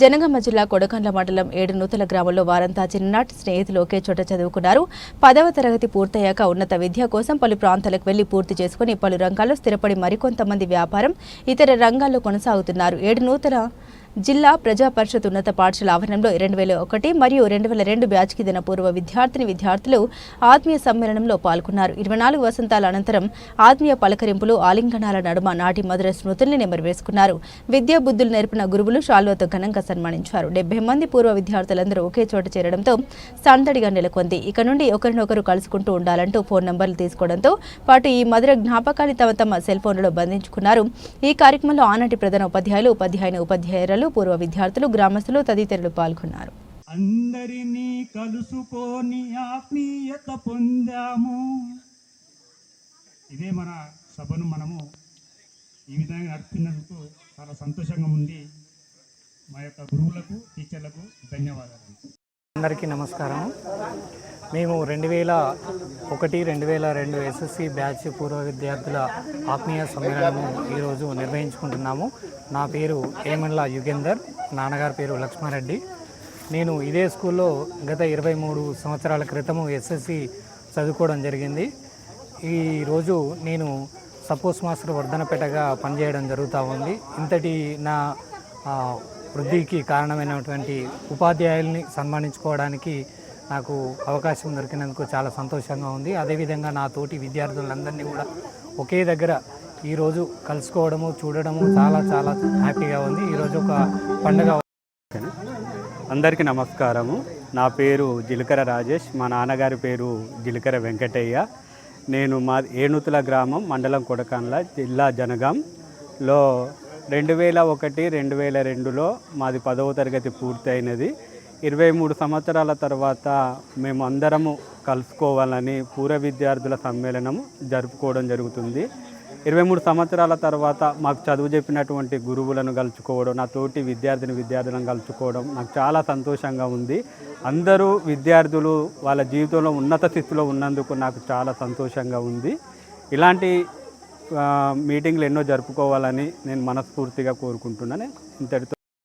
జనగామ జిల్లా కొడకండ్ల మండలం ఏడు నూతల గ్రామంలో వారంతా చిన్ననాటి స్నేహితులు ఒకే చోట చదువుకున్నారు. పదవ తరగతి పూర్తయ్యాక ఉన్నత విద్య కోసం పలు ప్రాంతాలకు వెళ్ళి పూర్తి చేసుకుని పలు రంగాల్లో స్థిరపడి మరికొంతమంది వ్యాపారం ఇతర రంగాల్లో కొనసాగుతున్నారు. ఏడు నూతన జిల్లా ప్రజా పరిషత్ ఉన్నత పాఠశాల ఆవరణంలో రెండు వేల ఒకటి మరియు రెండు వేల రెండు బ్యాచ్కి దిన పూర్వ విద్యార్థిని విద్యార్థులు ఆత్మీయ సమ్మేళనంలో పాల్గొన్నారు. ఇరవై నాలుగు వసంతాల అనంతరం ఆత్మీయ పలకరింపులు ఆలింగనాల నడుమ నాటి మధుర స్మృతుల్ని నెమరువేసుకున్నారు. విద్యా బుద్ధులు నేర్పిన గురువులు షాల్వతో ఘనంగా సన్మానించారు. డెబ్బై మంది పూర్వ విద్యార్థులందరూ ఒకే చోట చేరడంతో సందడిగా నెలకొంది. ఇక నుండి ఒకరినొకరు కలుసుకుంటూ ఉండాలంటూ ఫోన్ నంబర్లు తీసుకోవడంతో పాటు ఈ మధుర జ్ఞాపకాన్ని తమ తమ సెల్ ఫోన్లలో బంధించుకున్నారు. ఈ కార్యక్రమంలో ఆనాటి ప్రధాన ఉపాధ్యాయులు ఉపాధ్యాయుని ఉపాధ్యాయురాలు పూర్వ విద్యార్థులు గ్రామస్తులు తదితరులు పాల్గొన్నారు. అందరినీ కలుసుకొని ఆత్మీయత పొందాము. ఇదే మన సభను మనము ఈ విధంగా నడుపుతున్నందుకు చాలా సంతోషంగా ఉంది. మా యొక్క గురువులకు టీచర్లకు ధన్యవాదాలు. అందరికీ నమస్కారం. మేము రెండు వేల ఒకటి రెండు వేల రెండు ఎస్ఎస్సి బ్యాచ్ పూర్వ విద్యార్థుల ఆత్మీయ సమ్మేళనము ఈరోజు నిర్వహించుకుంటున్నాము. నా పేరు ఏమండ్ల యుగేందర్ నాన్నగారి పేరు లక్ష్మారెడ్డి. నేను ఇదే స్కూల్లో గత ఇరవై మూడు సంవత్సరాల క్రితము ఎస్ఎస్సి చదువుకోవడం జరిగింది. ఈరోజు నేను సపోజ్ మాస్టర్ వర్ధనపేటగా పనిచేయడం జరుగుతూ ఉంది. ఇంతటి నా వృద్ధికి కారణమైనటువంటి ఉపాధ్యాయుల్ని సన్మానించుకోవడానికి నాకు అవకాశం దొరికినందుకు చాలా సంతోషంగా ఉంది. అదేవిధంగా నా తోటి విద్యార్థులందరినీ కూడా ఒకే దగ్గర ఈరోజు కలుసుకోవడము చూడడము చాలా చాలా హ్యాపీగా ఉంది. ఈరోజు ఒక పండుగ అందరికీ నమస్కారము. నా పేరు జిలకర రాజేష్. మా నాన్నగారి పేరు జిలకర వెంకటయ్య. నేను మా ఏనుతుల గ్రామం మండలం కొడకండ్ల జిల్లా జనగాంలో రెండు వేల ఒకటి రెండు వేల రెండులో మాది పదవ తరగతి పూర్తయినది. ఇరవై మూడు సంవత్సరాల తర్వాత మేము అందరము కలుసుకోవాలని పూర్వ విద్యార్థుల సమ్మేళనం జరుపుకోవడం జరుగుతుంది. ఇరవై మూడు సంవత్సరాల తర్వాత మాకు చదువు చెప్పినటువంటి గురువులను కలుసుకోవడం నా తోటి విద్యార్థిని విద్యార్థులను కలుసుకోవడం నాకు చాలా సంతోషంగా ఉంది. అందరూ విద్యార్థులు వాళ్ళ జీవితంలో ఉన్నత స్థితిలో ఉన్నందుకు నాకు చాలా సంతోషంగా ఉంది. ఇలాంటి మీటింగ్లు ఎన్నో జరుపుకోవాలని నేను మనస్ఫూర్తిగా కోరుకుంటున్నాను. ఇంతటితో